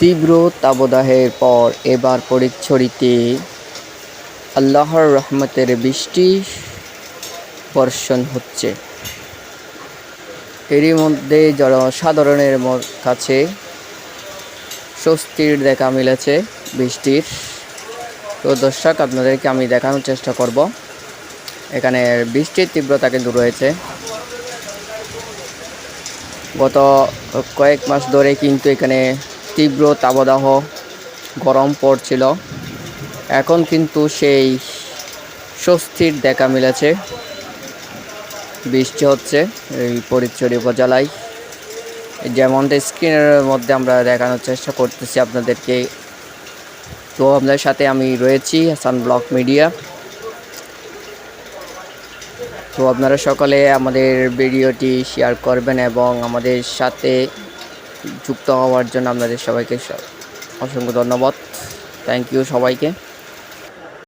তীব্র তাবদাহের পর এবার পরিচ্ছরিতে আল্লাহর রহমতের বৃষ্টি বর্ষণ হচ্ছে। এরই মধ্যে জনসাধারণের কাছে স্বস্তির দেখা মিলেছে বৃষ্টির। তো দর্শক, আপনাদেরকে আমি দেখানোর চেষ্টা করব। এখানে বৃষ্টির তীব্রতা কিন্তু রয়েছে। গত কয়েক মাস ধরে কিন্তু এখানে তীব্র তাবদাহ গরম পড়ছিল। এখন কিন্তু সেই স্বস্তির দেখা মিলেছে। বৃষ্টি হচ্ছে এই ফরিদচুরি উপজেলায়। যেমনটা স্ক্রিনের মধ্যে আমরা দেখানোর চেষ্টা করতেছি আপনাদেরকে। তো আপনাদের সাথে আমি রয়েছি, হাসান ব্লক মিডিয়া। তো আপনারা সকলে আমাদের ভিডিওটি শেয়ার করবেন এবং আমাদের সাথে যুক্ত হওয়ার জন্য আপনাদের সবাইকে অসংখ্য ধন্যবাদ। থ্যাংক ইউ সবাইকে।